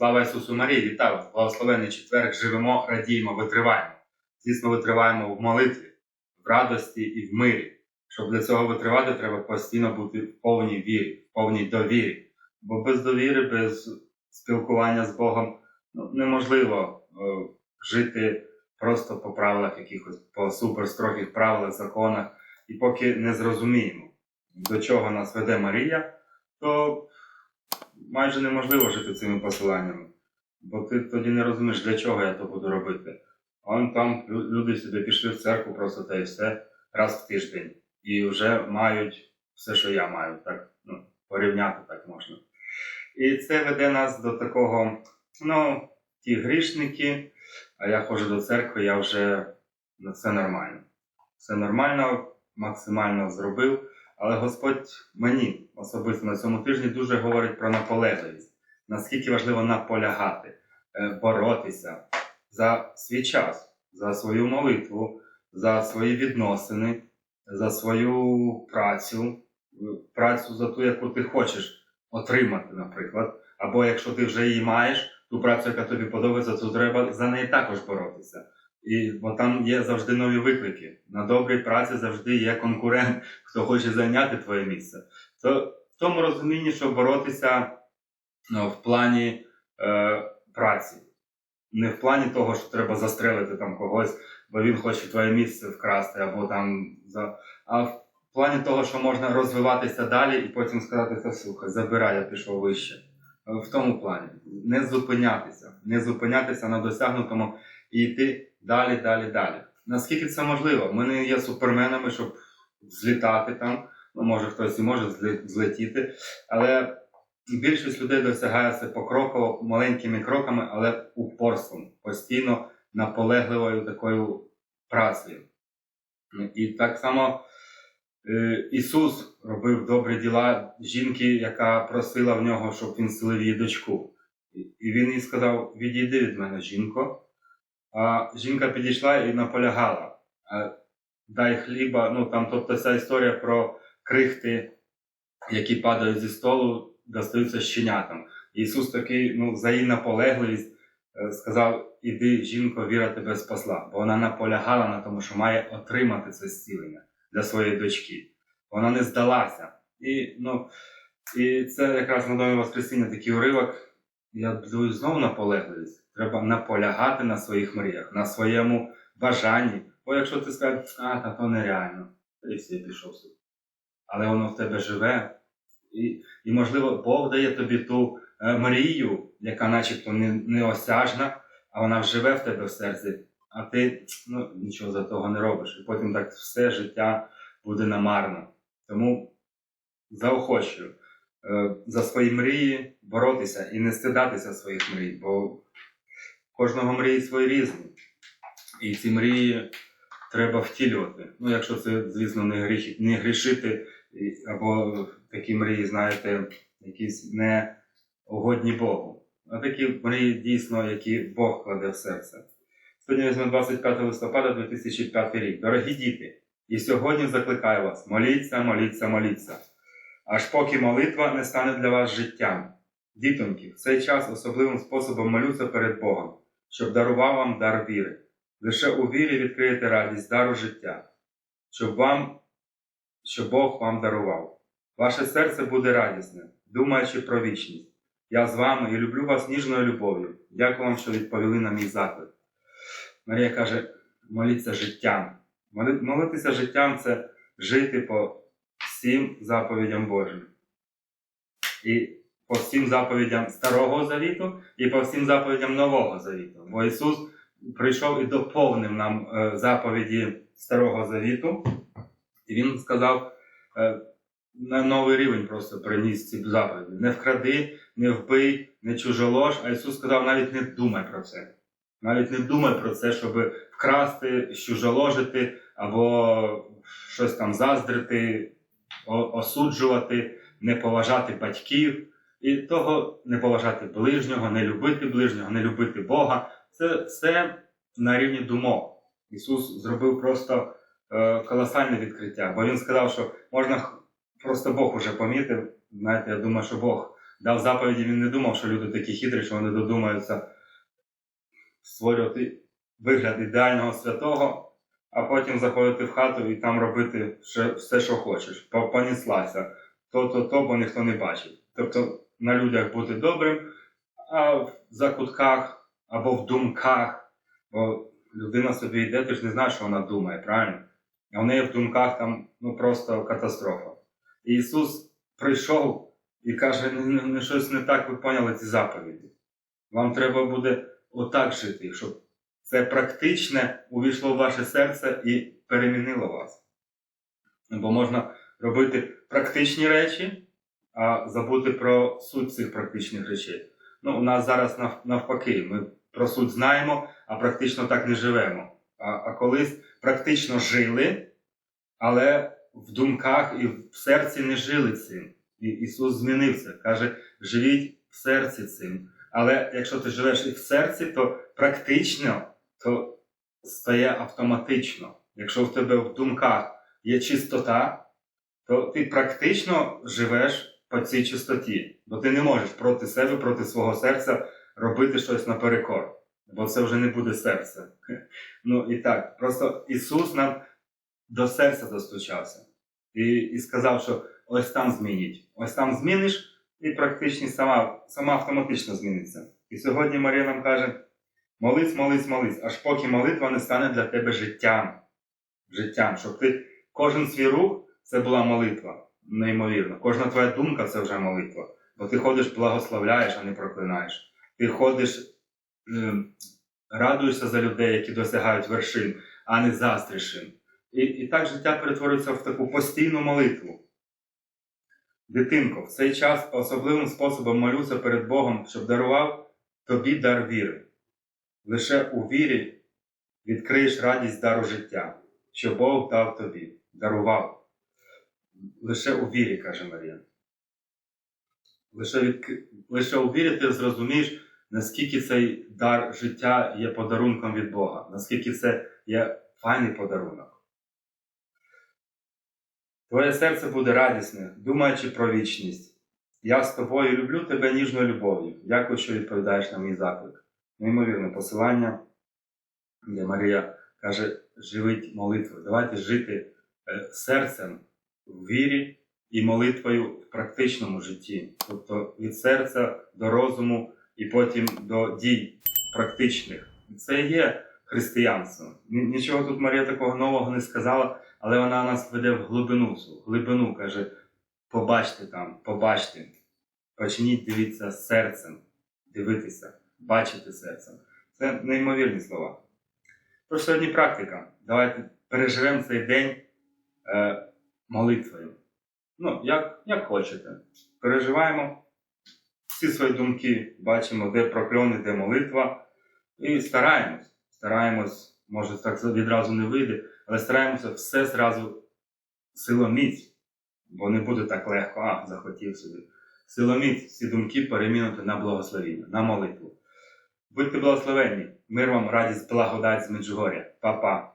Слава Ісусу Марії, вітаю! Благословений четверг, живемо, радіємо, витриваємо. Звісно, витриваємо в молитві, в радості і в мирі. Щоб для цього витривати, треба постійно бути в повній вірі, в повній довірі. Бо без довіри, без спілкування з Богом ну, неможливо е, жити просто по правилах якихось, по суперстрогих правилах, законах. І поки не зрозуміємо, до чого нас веде Марія, то майже неможливо жити цими посиланнями. Бо ти тоді не розумієш, для чого я то буду робити. Он там люди собі пішли в церкву просто та і все раз в тиждень. І вже мають все, що я маю, так ну, порівняти так можна. І це веде нас до такого, ну, ті грішники, а я ходжу до церкви, я вже ну, все нормально. Все нормально, максимально зробив. Але Господь мені особисто на цьому тижні дуже говорить про наполегливість. Наскільки важливо наполягати, е, боротися за свій час, за свою молитву, за свої відносини, за свою працю, е, працю за ту, яку ти хочеш отримати, наприклад. Або якщо ти вже її маєш, ту працю, яка тобі подобається, то треба за неї також боротися. І, бо там є завжди нові виклики. На добрій праці завжди є конкурент, хто хоче зайняти твоє місце. То в тому розумінні, що боротися ну, в плані е, праці, не в плані того, що треба застрелити там когось, бо він хоче твоє місце вкрасти, або там за. А в плані того, що можна розвиватися далі і потім сказати, та слухай, забирай, я пішов вище. Е, В тому плані не зупинятися, не зупинятися на досягнутому і йти далі, далі, далі. Наскільки це можливо? Ми не є суперменами, щоб злітати там. Ну, може хтось і може злетіти, але більшість людей досягає це покроково, маленькими кроками, але упорством, постійно наполегливою такою працею. І так само е, Ісус робив добрі діла жінки, яка просила в нього, щоб він зцілив її дочку. І він їй сказав: Відійди від мене, жінко. А жінка підійшла і наполягала. Дай хліба, ну там, тобто ця історія про крихти, які падають зі столу, достаються щенятам. Ісус такий, ну, за її наполегливість е, сказав: Іди, жінко, віра тебе спасла. Бо вона наполягала на тому, що має отримати це зцілення для своєї дочки. Вона не здалася. І, ну, і це якраз на домі Воскресіння такий уривок. Я думаю, знову наполегливість. Треба наполягати на своїх мріях, на своєму бажанні. Бо якщо ти скажеш, а, та то нереально, і все, пішов собі. Але воно в тебе живе. І, і можливо, Бог дає тобі ту е, мрію, яка начебто не, неосяжна, а вона живе в тебе в серці, а ти ну, нічого за того не робиш. І потім так все життя буде намарно. Тому заохочую е, за свої мрії боротися і не стидатися своїх мрій, бо кожного мрії свої різні. І ці мрії треба втілювати. Ну, якщо це, звісно, не, гріх, не грішити, або такі мрії, знаєте, якісь не угодні Богу. А такі мрії дійсно, які Бог кладе в серце. Сьогодні візьмемо 25 листопада 2005 рік. Дорогі діти, і сьогодні закликаю вас: моліться, моліться, моліться. Аж поки молитва не стане для вас життям. Дітоньки, в цей час особливим способом молюся перед Богом, щоб дарував вам дар віри. Лише у вірі відкриєте радість дару життя, щоб вам, щоб Бог вам дарував. Ваше серце буде радісне, думаючи про вічність. Я з вами і люблю вас ніжною любов'ю. Дякую вам, що відповіли на мій заклик. Марія каже: моліться життям. Молитися життям це жити по всім заповідям Божим. І по всім заповідям Старого Завіту, і по всім заповідям Нового Завіту. Бо Ісус прийшов і доповнив нам е, заповіді Старого Завіту, і Він сказав, е, на новий рівень просто приніс ці заповіді. Не вкради, не вбий, не чужолож, а Ісус сказав, навіть не думай про це. Навіть не думай про це, щоб вкрасти, чужоложити або щось там заздрити, осуджувати, не поважати батьків, і того не поважати ближнього, не любити ближнього, не любити Бога. Це все на рівні думок. Ісус зробив просто е, колосальне відкриття, бо Він сказав, що можна просто Бог уже помітив. Знаєте, я думаю, що Бог дав заповіді, він не думав, що люди такі хитрі, що вони додумаються створювати вигляд ідеального святого, а потім заходити в хату і там робити все, що хочеш. По- Поніслася. То, то, то, бо ніхто не бачить. Тобто на людях бути добрим, а в закутках або в думках, бо людина собі йде, ти ж не знаєш, що вона думає, правильно? А в неї в думках там ну, просто катастрофа. І Ісус прийшов і каже: не, не, не щось не так ви поняли ці заповіді. Вам треба буде отак жити, щоб це практичне увійшло в ваше серце і перемінило вас. Бо можна робити практичні речі, а забути про суть цих практичних речей. Ну, у нас зараз навпаки, ми про суть знаємо, а практично так не живемо. А, а колись практично жили, але в думках і в серці не жили цим. І Ісус змінив це. Каже, живіть в серці цим. Але якщо ти живеш і в серці, то практично то стає автоматично. Якщо в тебе в думках є чистота, то ти практично живеш по цій чистоті. Бо ти не можеш проти себе, проти свого серця робити щось наперекор. Бо це вже не буде серце. Ну і так, просто Ісус нам до серця достучався і, і сказав, що ось там змініть, ось там зміниш, і практичність сама, сама автоматично зміниться. І сьогодні Марія нам каже: молись, молись, молись, аж поки молитва не стане для тебе життям. Життям, щоб ти кожен свій рух це була молитва, неймовірно. Кожна твоя думка це вже молитва. Бо ти ходиш, благословляєш, а не проклинаєш. Ти ходиш, ем, радуєшся за людей, які досягають вершин, а не їм. І, і так життя перетворюється в таку постійну молитву. Дитинко, в цей час особливим способом молюся перед Богом, щоб дарував тобі дар віри. Лише у вірі відкриєш радість дару життя, що Бог дав тобі, дарував. Лише у вірі, каже Марія. Лише, від... Лише у вірі ти зрозумієш, наскільки цей дар життя є подарунком від Бога, наскільки це є файний подарунок. Твоє серце буде радісне, думаючи про вічність. Я з тобою люблю тебе ніжною любов'ю. Дякую, що відповідаєш на мій заклик. Неймовірне посилання, де Марія каже: живіть молитвою. Давайте жити е, серцем в вірі і молитвою в практичному житті. Тобто від серця до розуму і потім до дій практичних. Це є християнство. Нічого тут Марія такого нового не сказала, але вона нас веде в глибину, цю, глибину каже: побачте там, побачте. Почніть дивитися серцем, дивитися, бачити серцем. Це неймовірні слова. Тож сьогодні практика. Давайте переживемо цей день е, молитвою. Ну, як, як хочете. Переживаємо всі свої думки, бачимо, де прокльони, де молитва. І стараємось. Стараємось, може так відразу не вийде, але стараємося все зразу силоміць, бо не буде так легко, а захотів собі. Силоміць всі думки перемінити на благословіння, на молитву. Будьте благословенні, мир вам, радість, благодать з Меджугоря. Па-па.